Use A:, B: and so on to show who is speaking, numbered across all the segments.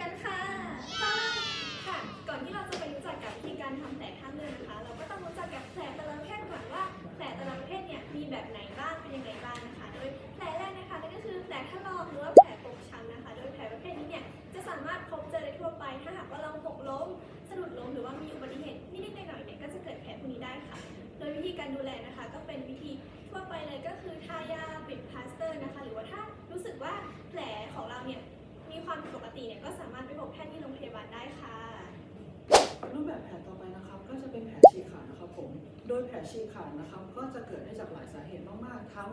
A: กันค่ะค่ะ ก่อนที่เราจะไปรู้จักกับวิธีการทำแผลข้ามเลือนะคะ เราก็ต้องรู้จักกับแผลแต่ละประเภทก่อนว่าแผลแต่ละประเภทเนี่ยมีแบบไหนบ้างเป็นยังไงบ้างนะคะ โดยแผลแรกนะคะนั่นก็คือแผลถลอกหรือว่าแผลปกช้ำนะคะ โดยแผลประเภทนี้เนี่ยจะสามารถพบเจอได้ทั่วไป ถ้าหากว่าเราหกล้มสะดุดล้มหรือว่ามีอุบัติเหตุนิดๆหน่อยๆเนี่ยก็จะเกิดแผลพวกนี้ได้ค่ะ โดยวิธีการดูแลนะคะ ก็เป็นวิธีทั่วไปเลยก็คือทายาปิดพลาสเตอร์นะคะ หรือว่าถ้ารู้สึกว่าแผลของเราเนี่ย มีความผิดปกติเนี่ยก็สามารถไปพบแพทย์ที่โรงพยาบาลได้ค่ะ
B: รูปแบบแผลต่อไปนะครับก็จะเป็นแผลฉีกขาดนะครับผม โดยแผลฉีกขาดนะครับ ก็จะเกิดได้จากหลายสาเหตุมากๆ ทั้ง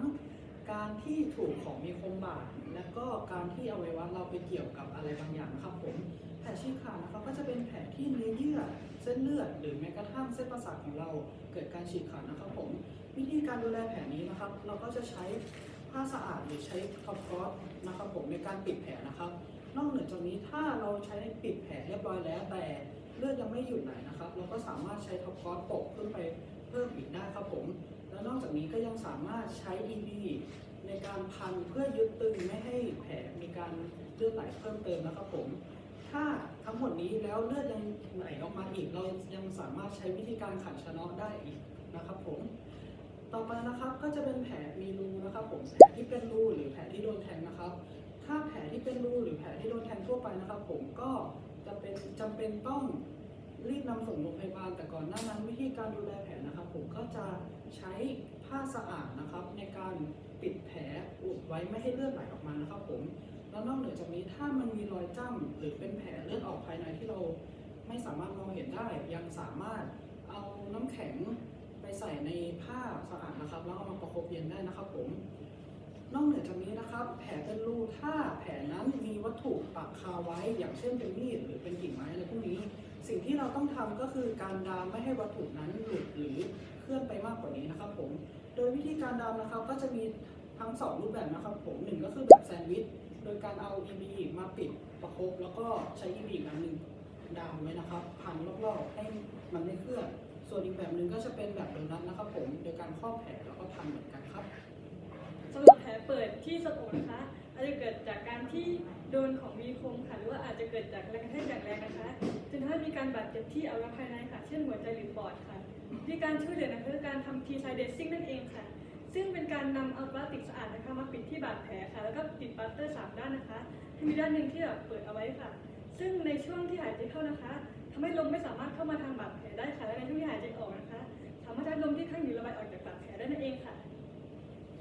B: การที่ถูกของมีคมบาดและก็การที่อวัยวะเราไปเกี่ยวกับอะไรบางอย่างนะครับผม แผลฉีกขาดนะครับก็จะเป็นแผลที่เนื้อเยื่อเส้นเลือด หรือแม้กระทั่งเส้นประสาทของเราเกิดการฉีกขาดนะครับผม วิธีการดูแลแผลนี้นะครับ เราก็จะใช้ผ้าสะอาดหรือใช้ท็อปกอสนะครับผมในการปิดแผลนะครับ นอกเหนือจากนี้ถ้าเราใช้ปิดแผลเรียบร้อยแล้ว แต่เลือดยังไม่หยุดไหลนะครับ เราก็สามารถใช้ท็อปคอสปกขึ้นไปเพิ่มอีกได้ครับผม แล้วนอกจากนี้ก็ยังสามารถใช้ EB ในการพันเพื่อยึดตึงไม่ให้แผลมีการเลือดไหลเพิ่มเติมนะครับผม ถ้าทั้งหมดนี้แล้วเลือดยังไหลออกมาอีก เรายังสามารถใช้วิธีการขันชะนาะได้อีกนะครับผมต่อไปนะครับก็จะเป็นแผลมีรูนะครับผมแผลที่เป็นรูหรือแผลที่โดนแทงนะครับ ถ้าแผลที่เป็นรูหรือแผลที่โดนแทงทั่วไปนะครับ ผมก็จะเป็นจำเป็นต้องรีบนำส่งโรงพยาบาล แต่ก่อนหน้านั้นวิธีการดูแลแผลนะครับ ผมก็จะใช้ผ้าสะอาดนะครับ ในการปิดแผลอุดไว้ไม่ให้เลือดไหลออกมานะครับ ผมแล้วนอกเหนือจากนี้ถ้ามันมีรอยจ้ำหรือเป็นแผลเลือดออกภายในที่เราไม่สามารถมองเห็นได้ ยังสามารถเอาน้ำแข็งไปใส่ในผ้าสะอาดนะครับ แล้วเอามาประคบเย็นได้นะครับผม นอกเหนือจากนี้นะครับ แผลเป็นรูถ้าแผลนั้นมีวัตถุปักคาไว้ อย่างเช่นเป็นมีดหรือเป็นกิ่งไม้อะไรพวกนี้ สิ่งที่เราต้องทำก็คือการดามไม่ให้วัตถุนั้นหลุดหรือเคลื่อนไปมากกว่านี้นะครับผม โดยวิธีการดามนะครับก็จะมีทั้งสองรูปแบบนะครับผมหนึ่งก็คือแบบแซนด์วิช โดยการเอา EB มาปิดประคบแล้วก็ใช้ EB อีกอันหนึ่งดามไว้นะครับพันรอบๆให้มันไม่เคลื่อน ส่วนอีกแบบหนึ่งก็จะเป็นแบบโดนัทนะครับผม โดยการครอบแผลแล้วก็พันเหมือนกันครับ
C: สำหรับแผลเปิดที่สะโพกนะคะ อาจจะเกิดจากการที่โดนของมีคมค่ะ หรือว่าอาจจะเกิดจากแรงกระแทกอย่างแรงนะคะจนทำให้มีการบาดเจ็บที่อวัยวะภายในค่ะ เช่นหัวใจหรือปอดค่ะวิธีการช่วยเหลือนะคะคือการทำทีไซเดซิ่งนั่นเองค่ะ ซึ่งเป็นการนำเอาพลาสติกสะอาดนะคะมาปิดที่บาดแผลค่ะ แล้วก็ติดปลาสเตอร์สามด้านนะคะให้มีด้านหนึ่งที่แบบเปิดเอาไว้ค่ะ ซึ่งในช่วงที่หายใจเข้านะคะทำให้ลมไม่สามารถเข้ามาทางบาดแผลได้ค่ะ และในช่วงที่หายใจออกนะคะ สามารถให้ลมที่ข้างอยู่ระบายออกจากบาดแผลได้นั่นเองค่ะ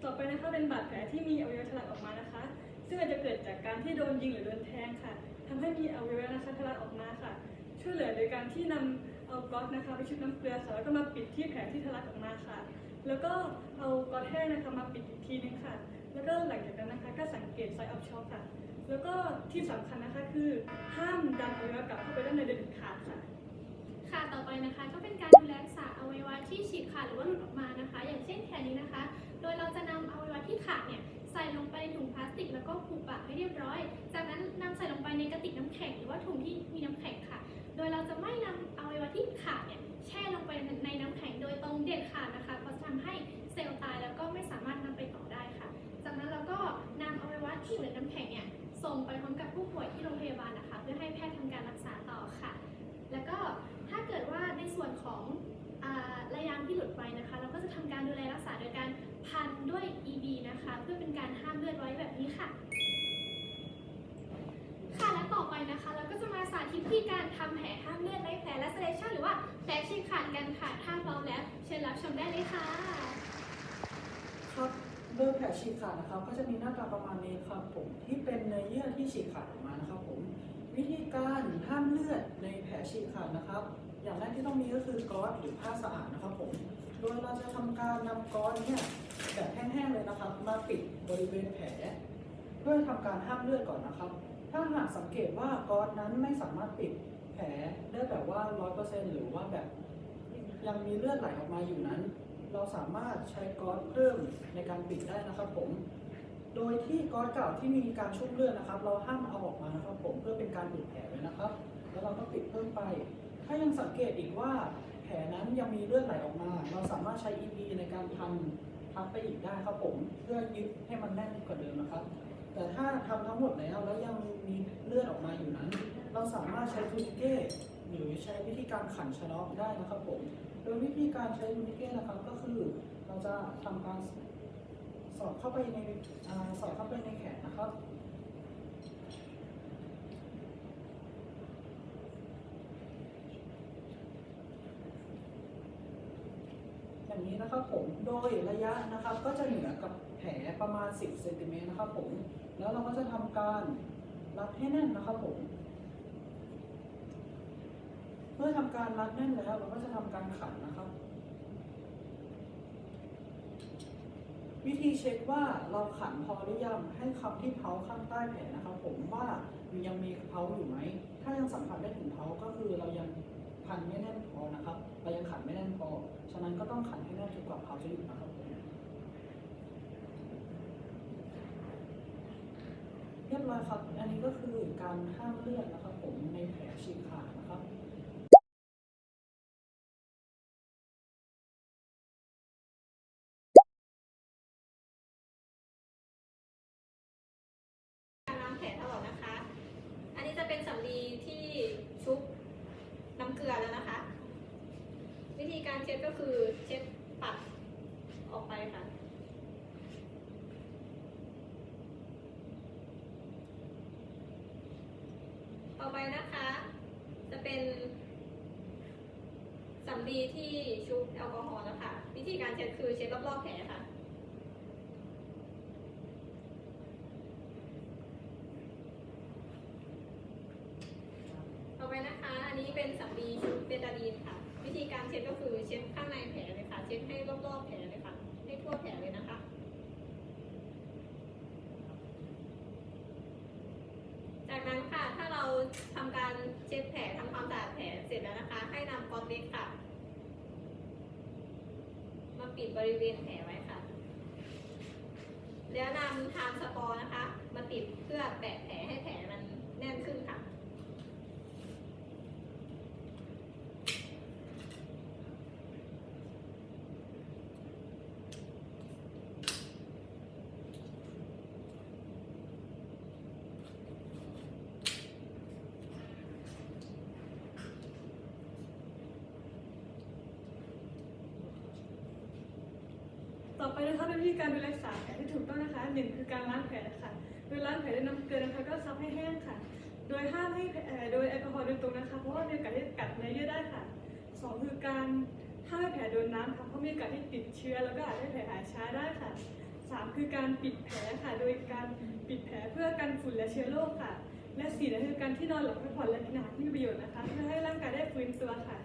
C: ต่อไปนะคะเป็นบาดแผลที่มีอวัยวะทะลักออกมานะคะ ซึ่งอาจจะเกิดจากการที่โดนยิงหรือโดนแทงค่ะทำให้มีอวัยวะนะคะทะลักออกมาค่ะ ช่วยเหลือโดยการที่นำเอาก๊อซนะคะไปชุบน้ำเกลือค่ะแล้วก็มาปิดที่แผลที่ทะลักออกมาค่ะ แล้วก็เอาก๊อซแห้งนะคะมาปิดอีกทีนึงค่ะ แล้วก็หลังจากนั้นนะคะก็สังเกตไซออฟช็อคค่ะ แล้วก็ที่สำคัญนะคะคือห้ามดันอวัยวะกลับเข้าไปด้านในเด็ดขาดค่ะ
A: ค่ะ ต่อไปนะคะก็เป็นการดูแลรักษาอวัยวะที่ฉีกขาดหรือว่าหลุดออกมานะคะ อย่างเช่นแขนนี้นะคะ โดยเราจะนำอวัยวะที่ขาดเนี่ยใส่ลงไปในถุงพลาสติก แล้วก็ผูกปากให้เรียบร้อย จากนั้นนำใส่ลงไปในกระติกน้ำแข็งหรือว่าถุงที่มีน้ำแข็งค่ะ โดยเราจะไม่นำอวัยวะที่ขาดเนี่ยแช่ลงไปในน้ำแข็งโดยตรงเด็ดขาดนะคะเพราะจะทำให้เซลล์ตายแล้วก็ไม่สามารถนำไปต่อได้ค่ะ จากนั้นเราก็นำอวัยวะที่อยู่ในน้ำแข็งเนี่ยส่งไปพร้อมกับผู้ป่วยที่โรงพยาบาลนะคะ เพื่อให้แพทย์ทำการรักษาต่อค่ะ ด้วย EB นะคะ เพื่อเป็นการห้ามเลือดไว้แบบนี้ค่ะ ค่ะและต่อไปนะคะ เราก็จะมาสาธิตวิธีการทำแผลห้ามเลือดในแผลและเซเลชันหรือว่าแผลฉีกขาดกันค่ะถ้าพร้อมแล้ว เชิญรับชมได้เลยค่ะ
B: ครับโดยแผลฉีกขาดนะครับ ก็จะมีหน้าตาประมาณนี้ครับผมที่เป็นเนื้อเยื่อที่ฉีกขาดออกมานะครับผมวิธีการห้ามเลือดในแผลฉีกขาดนะครับ อย่างแรกที่ต้องมีก็คือก๊อซหรือผ้าสะอาดนะครับผม โดยเราจะทำการนำก๊อซเนี่ยแบบแห้งๆเลยนะครับ มาปิดบริเวณแผลเพื่อทำการห้ามเลือดก่อนนะครับ ถ้าหากสังเกตว่าก๊อซนั้นไม่สามารถปิดแผลได้แบบว่า100%หรือว่าแบบยังมีเลือดไหลออกมาอยู่นั้น เราสามารถใช้ก๊อซเพิ่มในการปิดได้นะครับผม โดยที่ก๊อซเก่าที่มีการชุ่มเลือดนะครับ เราห้ามเอาออกมานะครับผมเพื่อเป็นการปิดแผลไว้นะครับ แล้วเราก็ปิดเพิ่มไป ถ้ายังสังเกตอีกว่า ลนั้นยังมีเลือดไหลออกมา เราสามารถใช้ EP ในการพันพันไปอีกได้ครับผมเพื่อยึดให้มันแน่นกว่าเดิมนะครับ แต่ถ้าทำทั้งหมดแล้วแล้วยังมีเลือดออกมาอยู่นั้น เราสามารถใช้ทูนิเก้หรือใช้วิธีการขันชะเนาะได้นะครับผมโดยวิธีการใช้ทูนิเก้นะครับก็คือเราจะทำการสอดเข้าไปในอสอดเข้าไปในแขนนะครับ แอย่าง นี้นะครับผมโดยระยะนะครับก็จะเหนือกับแผลประมาณ 10เซนติเมตรนะครับผมแล้วเราก็จะทำการรัดให้แน่นนะครับผมเมื่อทำการรัดแน่นแล้วเราก็จะทำการขันนะครับ วิธีเช็คว่าเราขันพอหรือยังให้คำที่เท้าข้างใต้แผลนะครับ ผมว่ายังมีเท้าอยู่ไหมถ้ายังสัมผัสได้ถึงเท้าก็คือเรายัง ขันไม่แน่นพอนะครับเรายังขันไม่แน่นพอ ฉะนั้นก็ต้องขันให้แน่นจนกว่าเขาจะหยุดนะครับเรียบร้อยครับ อันนี้ก็คือการห้ามเลือดนะครับผมในแผลฉีกขาดนะครับ
D: การล้างแผลถลอกนะคะ อันนี้จะเป็นสำลีที่ชุบน้ำเกลือแล้วนะคะ วิธี การเช็ดก็คือเช็ดปัดออกไปค่ะต่อไปนะคะ จะเป็นสำลีที่ชุบแอลกอฮอล์นะคะวิธีการเช็ดคือเช็ดรอบๆแผลค่ะต่อไปนะคะ อันนี้เป็นสำลีชุบเบตาดีนค่ะ วิธีการเช็ดก็คือเช็ดข้างในแผลเลยค่ะ เช็ดให้รอบๆแผลเลยค่ะ ให้ทั่วแผลเลยนะคะจากนั้นค่ะ ถ้าเราทำการเช็ดแผลทำความสะอาดแผลเสร็จแล้วนะคะ ให้นำกอตเล็กค่ะ มาปิดบริเวณแผลไว้ค่ะ แล้วนำทานสปอร์นะคะ มาติดเพื่อแปะแผลให้แผลมันแน่นขึ้นค่ะ
C: ต่อไปนะคะเป็นวิธีการดูแลรักษาแผลที่ถูกต้องนะคะหนึ่งคือการล้างแผลค่ะ โดยล้างแผลด้วยน้ำเกลือนะคะก็ซับให้แห้งค่ะ โดยห้ามให้แผลโดยแอลกอฮอล์โดยตรงนะคะ เพราะว่ามีโอกาสที่กัดเนื้อเยื่อได้ค่ะสองคือการห้ามให้แผลโดนน้ำค่ะเพราะมีโอกาสที่ติดเชื้อแล้วก็อาจให้แผลหายช้าได้ค่ะสามคือการปิดแผลค่ะ โดยการปิดแผลเพื่อกันฝุ่นและเชื้อโรคค่ะ และสี่คือการที่นอนหลับพักผ่อนและกินอาหารที่มีประโยชน์นะคะเพื่อให้ร่างกายได้ฟื้นตัวค่ะ